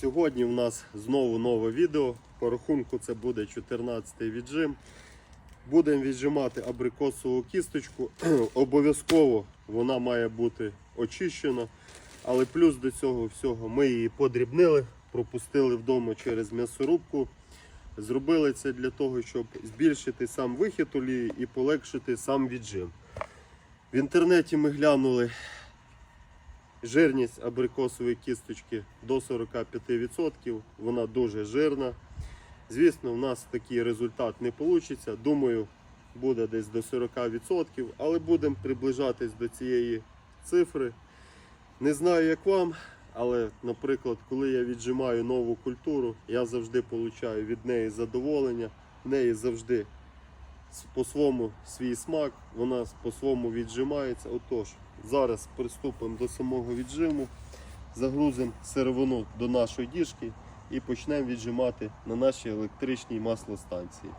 Сьогодні в нас знову нове відео. По рахунку це буде 14-й віджим. Будемо віджимати абрикосову кісточку. Обов'язково вона має бути очищена. Але плюс до цього всього ми її подрібнили, пропустили вдома через м'ясорубку. Зробили це для того, щоб збільшити сам вихід олії і полегшити сам віджим. В інтернеті ми глянули жирність абрикосової кісточки до 45%. Вона дуже жирна. Звісно, в нас такий результат не вийде. Думаю, буде десь до 40%, але будемо приближатись до цієї цифри. Не знаю, як вам, але, наприклад, коли я віджимаю нову культуру, я завжди получаю від неї задоволення. В неї завжди по-своєму свій смак, вона по-своєму віджимається. Отож, зараз приступимо до самого віджиму, загрузимо сировину до нашої діжки і почнемо віджимати на нашій електричній маслостанції.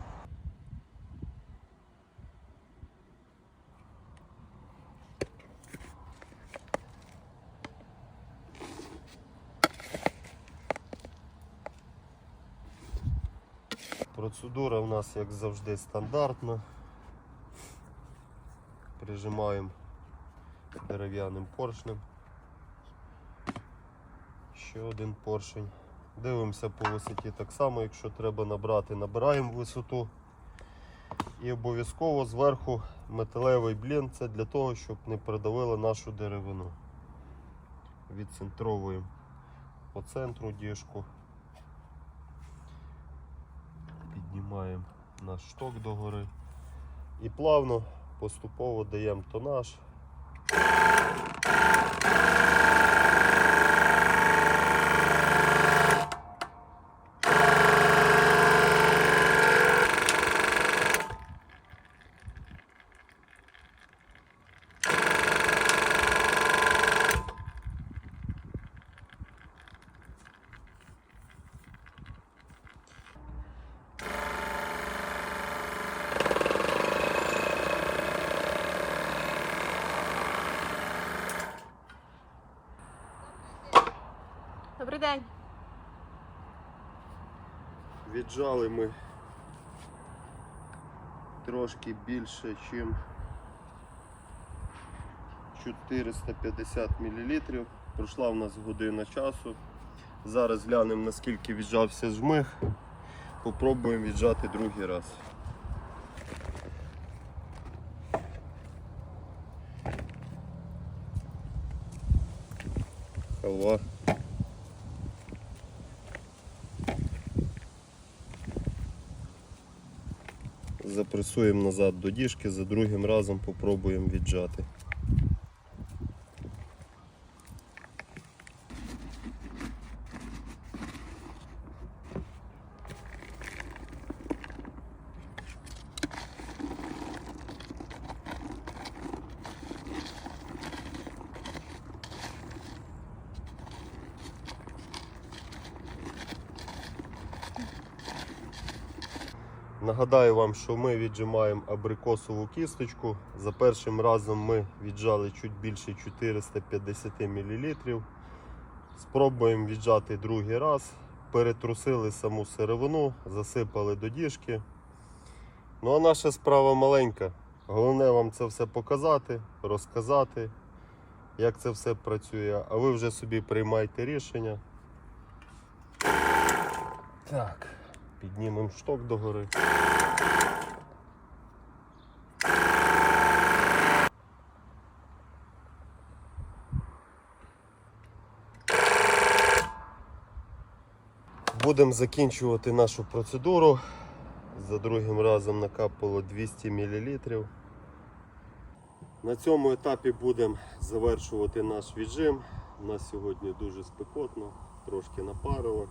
Процедура у нас, як завжди, стандартна. Прижимаємо дерев'яним поршнем. Ще один поршень. Дивимося по висоті так само, якщо треба набрати, набираємо висоту. І обов'язково зверху металевий блін, це для того, щоб не придавило нашу деревину. Відцентровуємо по центру діжку. Піднімаємо наш шток догори і плавно поступово даємо тонаж. Thank you. День. Віджали ми трошки більше, ніж 450 мл. Пройшла в нас година часу. Зараз глянемо наскільки віджався жмих. Попробуємо віджати другий раз. Халва. Запресуємо назад до діжки, за другим разом попробуємо віджати. Нагадаю вам, що ми віджимаємо абрикосову кісточку. За першим разом ми віджали чуть більше 450 мл. Спробуємо віджати другий раз. Перетрусили саму сировину, засипали до діжки. Ну а наша справа маленька. Головне вам це все показати, розказати, як це все працює. А ви вже собі приймайте рішення. Так. Піднімемо шток догори. Будемо закінчувати нашу процедуру. За другим разом накапало 200 мл. На цьому етапі будемо завершувати наш віджим. У нас сьогодні дуже спекотно, трошки напарило.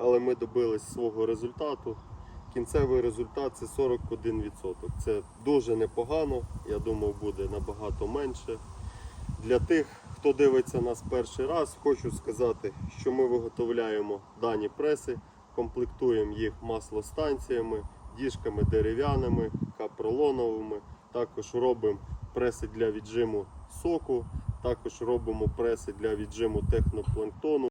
Але ми добились свого результату. Кінцевий результат це 41%. Це дуже непогано. Я думав, буде набагато менше. Для тих, хто дивиться нас перший раз, хочу сказати, що ми виготовляємо дані преси, комплектуємо їх маслостанціями, діжками дерев'яними, капролоновими. Також робимо преси для віджиму соку, також робимо преси для віджиму технопланктону.